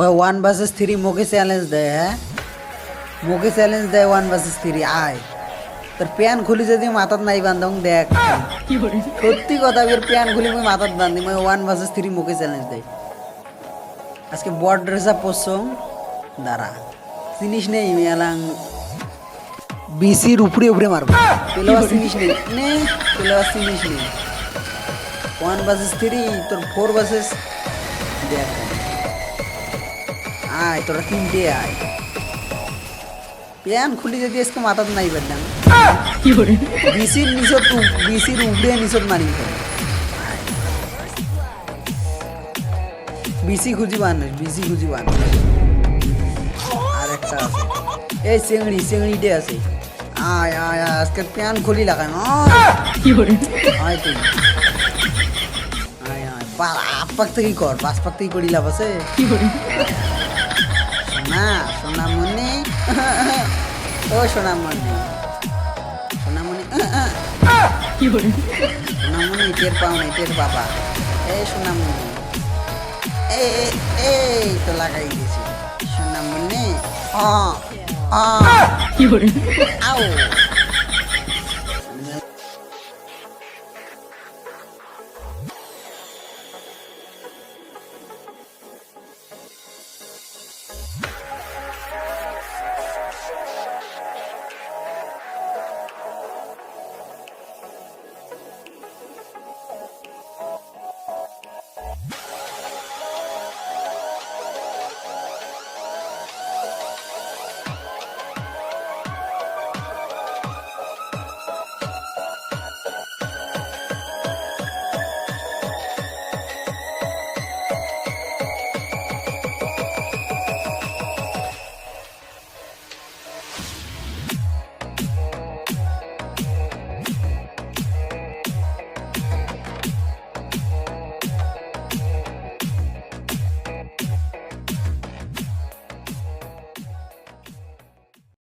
ওই one versus three মোকে challenge দেয় হ্যাঁ? মোকে চ্যালেঞ্জ দেয় ওয়ান ভার্সেস থ্রি আয়। তোর প্যান খুলি যদি মাথাত নাই বান্ধব দেখ। সত্যি কথা এর প্যান খুলি মুই মাথাত বান্ধি, মই ওয়ান ভার্সেস থ্রি মোকে চ্যালেঞ্জ দেয় আজকে বড় ড্রেস আপ পরছম দাঁড়া। জিনিস নেই মেলাং বিসির উপরে উপরে মারবো। পেলে আবার জিনিস নেই, নে পেলে আবার জিনিস নেই। ওয়ান ভার্সেস থ্রি তোর ফোর ভার্সেস দেখ। আয় তোরা তিনটে আয়। প্যান খুলি যদি আজকে মাথাত নাই পারলাম। বিসির নিচত বিসির উপরে নিচত মারি বিসি খুঁজি বান বিসি খুঁজি বান আর একটা আছে। এই চেংড়ি চেংড়িটে আছে। আয় আয় আয় আজকে প্যান খুলি লাগাই আয়। তুই। আয় আয় পা আপ পাক থেকে কর পাঁচ পাক থেকে করি লাভ আছে। সোনা সোনা সোনামণি। ও সোনামণি। সোনামণি সোনামণি সোনা টের পাও নাই টের বাবা এই সোনামণি। এই এই- তো লাগাই দিয়েছি। সোনামণি আও।